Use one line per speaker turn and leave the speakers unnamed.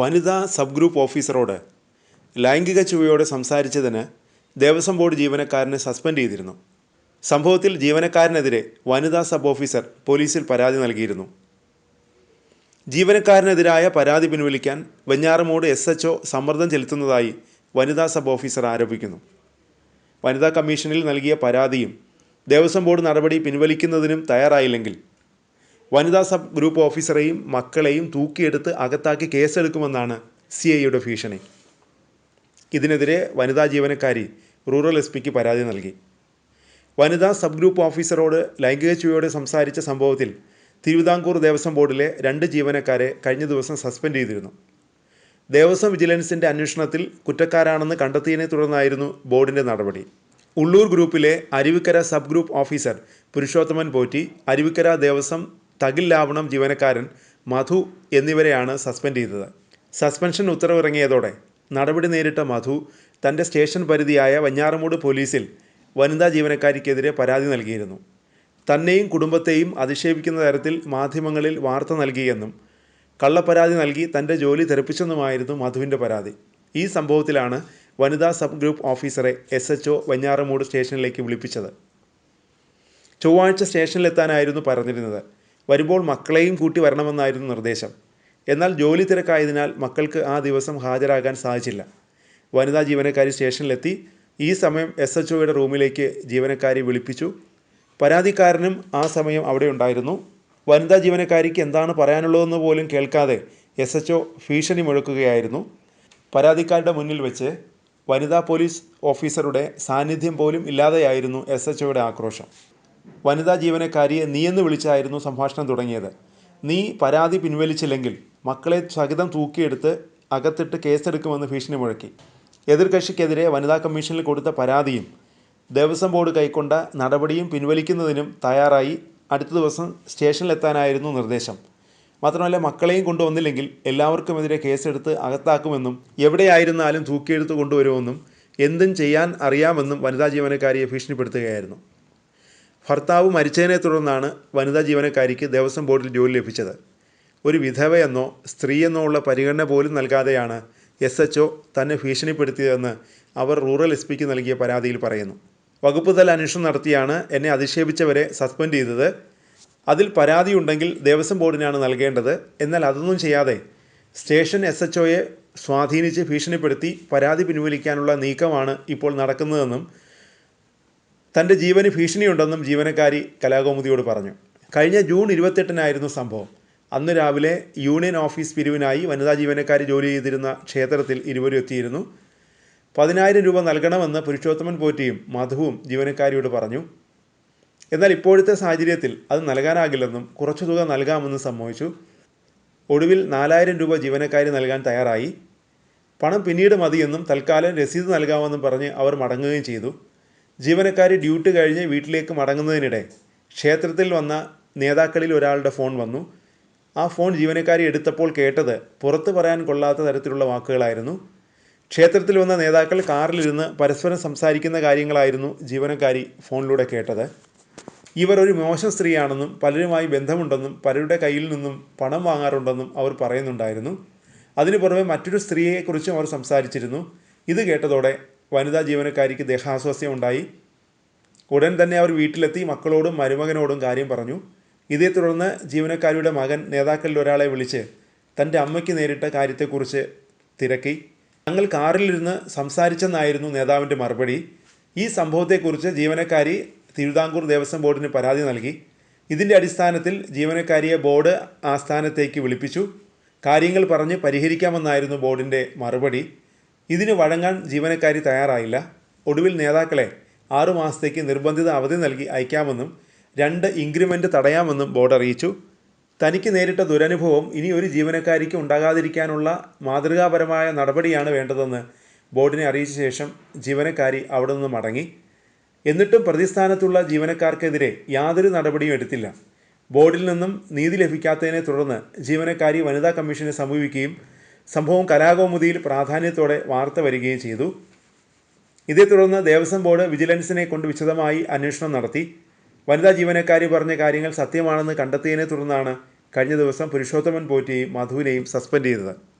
വനിതാ sub group ഓഫീസറോട് ലൈംഗിക ചുവയോടെ സംസാരിച്ചതിന് ദേവസ്വം ബോർഡ് ജീവനക്കാരനെ സസ്പെൻഡ് ചെയ്തിരുന്നു. സംഭവത്തിൽ ജീവനക്കാരനെതിരെ വനിതാ സബ് ഓഫീസർ പോലീസിൽ പരാതി നൽകിയിരുന്നു. ജീവനക്കാരനെതിരായ പരാതി പിൻവലിക്കാൻ വെഞ്ഞാറമൂട് എസ് എച്ച് സമ്മർദ്ദം ചെലുത്തുന്നതായി വനിതാ സബ് ഓഫീസർ ആരോപിക്കുന്നു. വനിതാ കമ്മീഷനിൽ നൽകിയ പരാതിയും ദേവസ്വം ബോർഡ് നടപടി പിൻവലിക്കുന്നതിനും തയ്യാറായില്ലെങ്കിൽ വനിതാ സബ് ഗ്രൂപ്പ് ഓഫീസറെയും മക്കളെയും തൂക്കിയെടുത്ത് അകത്താക്കി കേസെടുക്കുമെന്നാണ് സി ഐയുടെ ഭീഷണി. ഇതിനെതിരെ വനിതാ ജീവനക്കാരി റൂറൽ എസ് പിക്ക് പരാതി നൽകി. വനിതാ സബ് ഗ്രൂപ്പ് ഓഫീസറോട് ലൈംഗിക ചുവയോടെ സംസാരിച്ച സംഭവത്തിൽ തിരുവിതാംകൂർ ദേവസ്വം ബോർഡിലെ രണ്ട് ജീവനക്കാരെ കഴിഞ്ഞ ദിവസം സസ്പെൻഡ് ചെയ്തിരുന്നു. ദേവസ്വം വിജിലൻസിന്റെ അന്വേഷണത്തിൽ കുറ്റക്കാരാണെന്ന് കണ്ടെത്തിയതിനെ തുടർന്നായിരുന്നു ബോർഡിന്റെ നടപടി. ഉള്ളൂർ ഗ്രൂപ്പിലെ Aruvikkara sub group officer Purushothaman Potti Aruvikkara Devaswom തകിൽ ലാവണം ജീവനക്കാരൻ മധു എന്നിവരെയാണ് സസ്പെൻഡ് ചെയ്തത്. സസ്പെൻഷൻ ഉത്തരവിറങ്ങിയതോടെ നടപടി നേരിട്ട മധു തന്റെ സ്റ്റേഷൻ പരിധിയായ വഞ്ഞാറമൂട് പോലീസിൽ വനിതാ ജീവനക്കാരിക്കെതിരെ പരാതി നൽകിയിരുന്നു. തന്നെയും കുടുംബത്തെയും അധിക്ഷേപിക്കുന്ന തരത്തിൽ മാധ്യമങ്ങളിൽ വാർത്ത നൽകിയെന്നും കള്ളപ്പരാതി നൽകി തന്റെ ജോലി തെറിപ്പിച്ചെന്നുമായിരുന്നു മധുവിന്റെ പരാതി. ഈ സംഭവത്തിലാണ് വനിതാ സബ് ഗ്രൂപ്പ് ഓഫീസറെ എസ് എച്ച് ഒ വഞ്ഞാറമൂട് സ്റ്റേഷനിലേക്ക് വിളിപ്പിച്ചത്. ചൊവ്വാഴ്ച സ്റ്റേഷനിലെത്താനായിരുന്നു പറഞ്ഞിരുന്നത്. വരുമ്പോൾ മക്കളെയും കൂട്ടി വരണമെന്നായിരുന്നു നിർദ്ദേശം. എന്നാൽ ജോലി തിരക്കായതിനാൽ മക്കൾക്ക് ആ ദിവസം ഹാജരാകാൻ സാധിച്ചില്ല. വനിതാ ജീവനക്കാരി സ്റ്റേഷനിലെത്തി ഈ സമയം എസ് എച്ച് ഒയുടെ റൂമിലേക്ക് ജീവനക്കാരി വിളിപ്പിച്ചു. പരാതിക്കാരനും ആ സമയം അവിടെ ഉണ്ടായിരുന്നു. വനിതാ ജീവനക്കാരിക്ക് എന്താണ് പറയാനുള്ളതെന്ന് പോലും കേൾക്കാതെ എസ് എച്ച് ഒ ഭീഷണി മുഴക്കുകയായിരുന്നു. പരാതിക്കാരുടെ മുന്നിൽ വെച്ച് വനിതാ പോലീസ് ഓഫീസറുടെ സാന്നിധ്യം പോലും ഇല്ലാതെയായിരുന്നു എസ് എച്ച് ഒയുടെ ആക്രോശം. വനിതാ ജീവനക്കാരിയെ നീയെന്ന് വിളിച്ചായിരുന്നു സംഭാഷണം തുടങ്ങിയത്. നീ പരാതി പിൻവലിച്ചില്ലെങ്കിൽ മക്കളെ സഹിതം തൂക്കിയെടുത്ത് അകത്തിട്ട് കേസെടുക്കുമെന്ന് ഭീഷണി മുഴക്കി. എതിർകക്ഷിക്കെതിരെ വനിതാ കമ്മീഷനിൽ കൊടുത്ത പരാതിയും ദേവസ്വം ബോർഡ് കൈക്കൊണ്ട നടപടിയും പിൻവലിക്കുന്നതിനും തയ്യാറായി അടുത്ത ദിവസം സ്റ്റേഷനിലെത്താനായിരുന്നു നിർദ്ദേശം. മാത്രമല്ല മക്കളെയും കൊണ്ടുവന്നില്ലെങ്കിൽ എല്ലാവർക്കുമെതിരെ കേസെടുത്ത് അകത്താക്കുമെന്നും എവിടെയായിരുന്നാലും തൂക്കിയെടുത്ത് കൊണ്ടുവരുമെന്നും എന്തും ചെയ്യാൻ അറിയാമെന്നും വനിതാ ജീവനക്കാരിയെ ഭീഷണിപ്പെടുത്തുകയായിരുന്നു. ഭർത്താവ് മരിച്ചതിനെ തുടർന്നാണ് വനിതാ ജീവനക്കാരിക്ക് ദേവസ്വം ബോർഡിൽ ജോലി ലഭിച്ചത്. ഒരു വിധവയെന്നോ സ്ത്രീയെന്നോ ഉള്ള പരിഗണന പോലും നൽകാതെയാണ് എസ് എച്ച് ഒ തന്നെ ഭീഷണിപ്പെടുത്തിയതെന്ന് അവർ റൂറൽ എസ് പിക്ക് നൽകിയ പരാതിയിൽ പറയുന്നു. വകുപ്പ് തല അന്വേഷണം നടത്തിയാണ് എന്നെ അധിക്ഷേപിച്ചവരെ സസ്പെൻഡ് ചെയ്തത്. അതിൽ പരാതിയുണ്ടെങ്കിൽ ദേവസ്വം ബോർഡിനാണ് നൽകേണ്ടത്. എന്നാൽ അതൊന്നും ചെയ്യാതെ സ്റ്റേഷൻ എസ് എച്ച് ഒയെ സ്വാധീനിച്ച് ഭീഷണിപ്പെടുത്തി പരാതി പിൻവലിക്കാനുള്ള നീക്കമാണ് ഇപ്പോൾ നടക്കുന്നതെന്നും തന്റെ ജീവന് ഭീഷണിയുണ്ടെന്നും ജീവനക്കാരി കലാകൗമുദിയോട് പറഞ്ഞു. കഴിഞ്ഞ ജൂൺ ഇരുപത്തെട്ടിനായിരുന്നു സംഭവം. അന്ന് രാവിലെ യൂണിയൻ ഓഫീസ് പിരിവിനായി വനിതാ ജീവനക്കാരി ജോലി ചെയ്തിരുന്ന ക്ഷേത്രത്തിൽ ഇരുവരും എത്തിയിരുന്നു. പതിനായിരം രൂപ നൽകണമെന്ന് പുരുഷോത്തമൻ പോറ്റിയും മധുവും ജീവനക്കാരിയോട് പറഞ്ഞു. എന്നാൽ ഇപ്പോഴത്തെ സാഹചര്യത്തിൽ അത് നൽകാനാകില്ലെന്നും കുറച്ചു തുക നൽകാമെന്നും സമ്മതിച്ചു. ഒടുവിൽ നാലായിരം രൂപ ജീവനക്കാരി നൽകാൻ തയ്യാറായി. പണം പിന്നീട് മതിയെന്നും തൽക്കാലം രസീത് നൽകാമെന്നും പറഞ്ഞ് അവർ മടങ്ങുകയും ചെയ്തു. ജീവനക്കാരി ഡ്യൂട്ടി കഴിഞ്ഞ് വീട്ടിലേക്ക് മടങ്ങുന്നതിനിടെ ക്ഷേത്രത്തിൽ വന്ന നേതാക്കളിൽ ഒരാളുടെ ഫോൺ വന്നു. ആ ഫോൺ ജീവനക്കാരി എടുത്തപ്പോൾ കേട്ടത് പുറത്തു പറയാൻ കൊള്ളാത്ത തരത്തിലുള്ള വാക്കുകളായിരുന്നു. ക്ഷേത്രത്തിൽ വന്ന നേതാക്കൾ കാറിലിരുന്ന് പരസ്പരം സംസാരിക്കുന്ന കാര്യങ്ങളായിരുന്നു ജീവനക്കാരി ഫോണിലൂടെ കേട്ടത്. ഇവർ ഒരു മോശം സ്ത്രീയാണെന്നും പലരുമായി ബന്ധമുണ്ടെന്നും പലരുടെ കയ്യിൽ നിന്നും പണം വാങ്ങാറുണ്ടെന്നും അവർ പറയുന്നുണ്ടായിരുന്നു. അതിനു പുറമെ മറ്റൊരു സ്ത്രീയെക്കുറിച്ചും അവർ സംസാരിച്ചിരുന്നു. ഇത് കേട്ടതോടെ വനിതാ ജീവനക്കാരിക്ക് ദേഹാസ്വാസ്യം ഉണ്ടായി. ഉടൻ തന്നെ അവർ വീട്ടിലെത്തി മക്കളോടും മരുമകനോടും കാര്യം പറഞ്ഞു. ഇതേ തുടർന്ന് ജീവനക്കാരിയുടെ മകൻ നേതാക്കളിൽ ഒരാളെ വിളിച്ച് തന്റെ അമ്മയ്ക്ക് നേരിട്ട കാര്യത്തെക്കുറിച്ച് തിരക്കി. ഞങ്ങൾ കാറിലിരുന്ന് സംസാരിച്ചെന്നായിരുന്നു നേതാവിന്റെ മറുപടി. ഈ സംഭവത്തെക്കുറിച്ച് ജീവനക്കാരി തിരുവിതാംകൂർ ദേവസ്വം ബോർഡിന് പരാതി നൽകി. ഇതിന്റെ അടിസ്ഥാനത്തിൽ ജീവനക്കാരിയെ ബോർഡ് ആസ്ഥാനത്തേക്ക് വിളിപ്പിച്ചു. കാര്യങ്ങൾ പറഞ്ഞ് പരിഹരിക്കാമെന്നായിരുന്നു ബോർഡിന്റെ മറുപടി. ഇതിന് വഴങ്ങാൻ ജീവനക്കാരി തയ്യാറായില്ല. ഒടുവിൽ നേതാക്കളെ ആറുമാസത്തേക്ക് നിർബന്ധിത അവധി നൽകി അയക്കാമെന്നും രണ്ട് ഇൻക്രിമെന്റ് തടയാമെന്നും ബോർഡ് അറിയിച്ചു. തനിക്ക് നേരിട്ട ദുരനുഭവം ഇനി ഒരു ജീവനക്കാരിക്ക് ഉണ്ടാകാതിരിക്കാനുള്ള മാതൃകാപരമായ നടപടിയാണ് വേണ്ടതെന്ന് ബോർഡിനെ അറിയിച്ച ശേഷം ജീവനക്കാരി അവിടെ നിന്ന് മടങ്ങി. എന്നിട്ടും പ്രതിസ്ഥാനത്തുള്ള ജീവനക്കാർക്കെതിരെ യാതൊരു നടപടിയും എടുത്തില്ല. ബോർഡിൽ നിന്നും നീതി ലഭിക്കാത്തതിനെ തുടർന്ന് ജീവനക്കാരി വനിതാ കമ്മീഷനെ സമീപിക്കുകയും സംഭവം കലാകൗമുദിയിൽ പ്രാധാന്യത്തോടെ വാർത്ത വരികയും ചെയ്തു. ഇതേ തുടർന്ന് ദേവസ്വം ബോർഡ് വിജിലൻസിനെ കൊണ്ട് വിശദമായി അന്വേഷണം നടത്തി. വനിതാ ജീവനക്കാരി പറഞ്ഞ കാര്യങ്ങൾ സത്യമാണെന്ന് കണ്ടെത്തിയതിനെ തുടർന്നാണ് കഴിഞ്ഞ ദിവസം പുരുഷോത്തമൻ പോറ്റിയെയും മധുവിനെയും സസ്പെൻഡ് ചെയ്തത്.